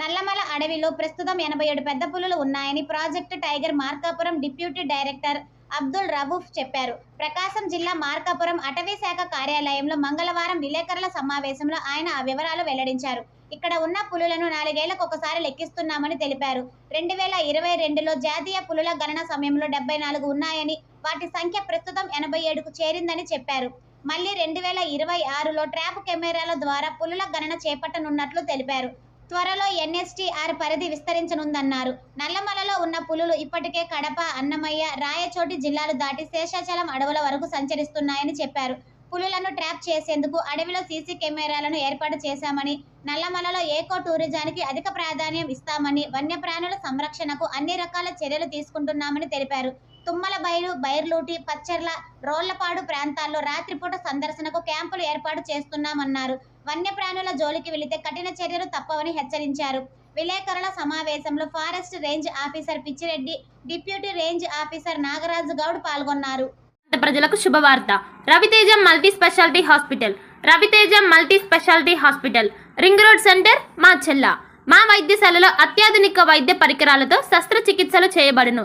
నల్లమల అడవిలో ప్రస్తుతం ఎనభై ఏడు పెద్ద పులులు ఉన్నాయని project tiger Markapuram deputy director Abdul Rauf చెప్పారు. ప్రకాశం జిల్లా మార్కాపురం అటవీ శాఖ కార్యాలయంలో మంగళవారం విలేకరుల సమావేశంలో ఆయన ఆ వివరాలు వెల్లడించారు. ఇక్కడ ఉన్న పులులను నాలుగేళ్ళకు ఒకసారి లెక్కిస్తున్నామని తెలిపారు. రెండు వేల ఇరవై రెండులో జాతీయ పులుల గణన సమయంలో డెబ్బై నాలుగు ఉన్నాయని వాటి సంఖ్య ప్రస్తుతం ఎనభై ఏడుకు చేరిందని చెప్పారు. మళ్ళీ రెండు వేల ఇరవై ఆరులో ట్రాప్ కెమెరాల ద్వారా పులుల గణన చేపట్టనున్నట్లు తెలిపారు. త్వరలో ఎన్ఎస్టీఆర్ పరిధి విస్తరించనుందన్నారు. నల్లమలలో ఉన్న పులులు ఇప్పటికే కడప అన్నమయ్య రాయచోటి జిల్లాలు దాటి శేషాచలం అడవుల వరకు సంచరిస్తున్నాయని చెప్పారు. పులులను ట్రాప్ చేసేందుకు అడవిలో సీసీ కెమెరాలను ఏర్పాటు చేశామని నల్లమలలో ఏకో టూరిజానికి అధిక ప్రాధాన్యం ఇస్తామని వన్యప్రాణుల సంరక్షణకు అన్ని రకాల చర్యలు తీసుకుంటున్నామని తెలిపారు. తుమ్మల బయలు బైర్లూటి పచ్చర్ల రోళ్ళపాడు ప్రాంతాల్లో రాత్రిపూట సందర్శనకు క్యాంపులు ఏర్పాటు చేస్తున్నామన్నారు. వన్యప్రాణుల జోలికి వెళితే కఠిన చర్యలు తప్పవని హెచ్చరించారు. విలేకరుల సమావేశంలో forest range officer Pichireddy deputy range officer Nagaraju Goud పాల్గొన్నారు. ప్రజలకు శుభవార్త. Raviteja multi speciality hospital Raviteja multi speciality hospital ring road centre మా చెల్ల. మా వైద్యశాలలో అత్యాధునిక వైద్య పరికరాలతో శస్త్రచికిత్సలు చేయబడును.